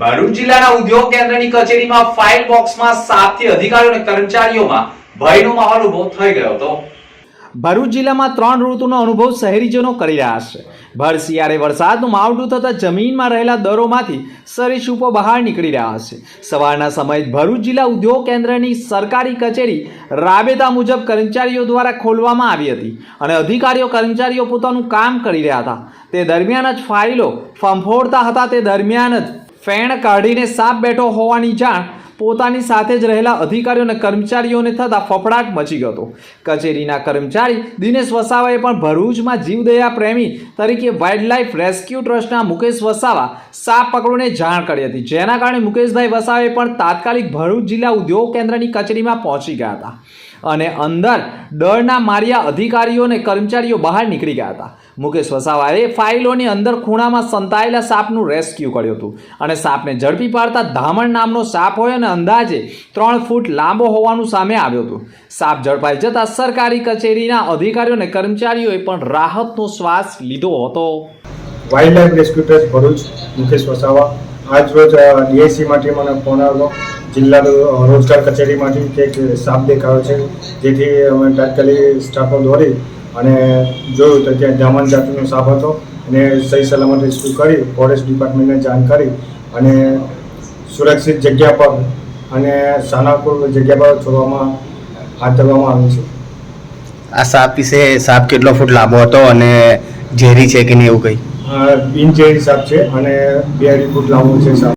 ભરૂચ જિલ્લાના ઉદ્યોગ કેન્દ્રની કચેરીમાં ફાઇલ બોક્સમાં સાતથી અધિકારીઓ અને કર્મચારીઓમાં ભયનો માહોલ ઊભો થઈ ગયો હતો. ભરૂચ જિલ્લામાં ત્રણ ઋતુનો અનુભવ શહેરીજનો કરી રહ્યા છે. ભર શિયાળે વરસાદનું માવઠું થતાં જમીનમાં રહેલા દરોમાંથી સરીસૂપો બહાર નીકળી રહ્યા છે. સવારના સમયે ભરૂચ જિલ્લા ઉદ્યોગ કેન્દ્રની સરકારી કચેરી રાબેતા મુજબ કર્મચારીઓ દ્વારા ખોલવામાં આવી હતી અને અધિકારીઓ કર્મચારીઓ પોતાનું કામ કરી રહ્યા હતા. તે દરમિયાન જ ફાઇલો ફંફોડતા હતા. તે દરમિયાન જ ફેણ કાઢીને સાપ બેઠો હોવાની જાણ પોતાની સાથે જ રહેલા અધિકારીઓ અને કર્મચારીઓને થતાં ફફડાટ મચી ગયો હતો. કચેરીના કર્મચારી દિનેશ વસાવાએ પણ ભરૂચમાં જીવદયા પ્રેમી તરીકે વાઇલ્ડલાઇફ રેસ્ક્યુ ટ્રસ્ટના મુકેશ વસાવા સાપ પકડોને જાણ કરી હતી. જેના કારણે મુકેશભાઈ વસાવાએ પણ તાત્કાલિક ભરૂચ જિલ્લા ઉદ્યોગ કેન્દ્રની કચેરીમાં પહોંચી ગયા હતા. અને અંદર ડરના માર્યા અધિકારીઓ અને કર્મચારીઓ બહાર નીકળી ગયા હતા. મુકેશ વસાવાએ ફાઇલોની અંદર ખૂણામાં સંતાયેલા સાપનું રેસ્ક્યુ કર્યું હતું. અને સાપને ઝડપી પાડતા ધામણ નામનો સાપ હોય અને અંદાજે ત્રણ ફૂટ લાંબો હોવાનું સામે આવ્યું હતું. સાપ ઝડપાઈ જતાં સરકારી કચેરીના અધિકારીઓ અને કર્મચારીઓએ પણ રાહતનો શ્વાસ લીધો હતો. Wildlife rescue trust Bharuch, Mukesh Vasava. આજ રોજ ડીએસસીમાંથી મને ફોન આવ્યો. જિલ્લા રોજગાર કચેરીમાંથી કે સાપ દેખાયો છે. જેથી અમે તાત્કાલિક સ્ટાફો દોરી અને જોયું તો ત્યાં જામન જાતિનો સાપ હતો. અને સહી સલામત રેસ્ક્યુ કરી ફોરેસ્ટ ડિપાર્ટમેન્ટને જાણ કરી અને સુરક્ષિત જગ્યા પર અને સાનાપુર જગ્યા પર છોડવામાં હાથ ધરવામાં આવ્યું છે. આ સાપ વિશે સાપ કેટલો ફૂટ લાંબો હતો અને ઝેરી છે કે નહીં એવું કંઈ? બિનઝેરી સાપ છે અને બે અઢી ફૂટ લાંબો છે સાપ.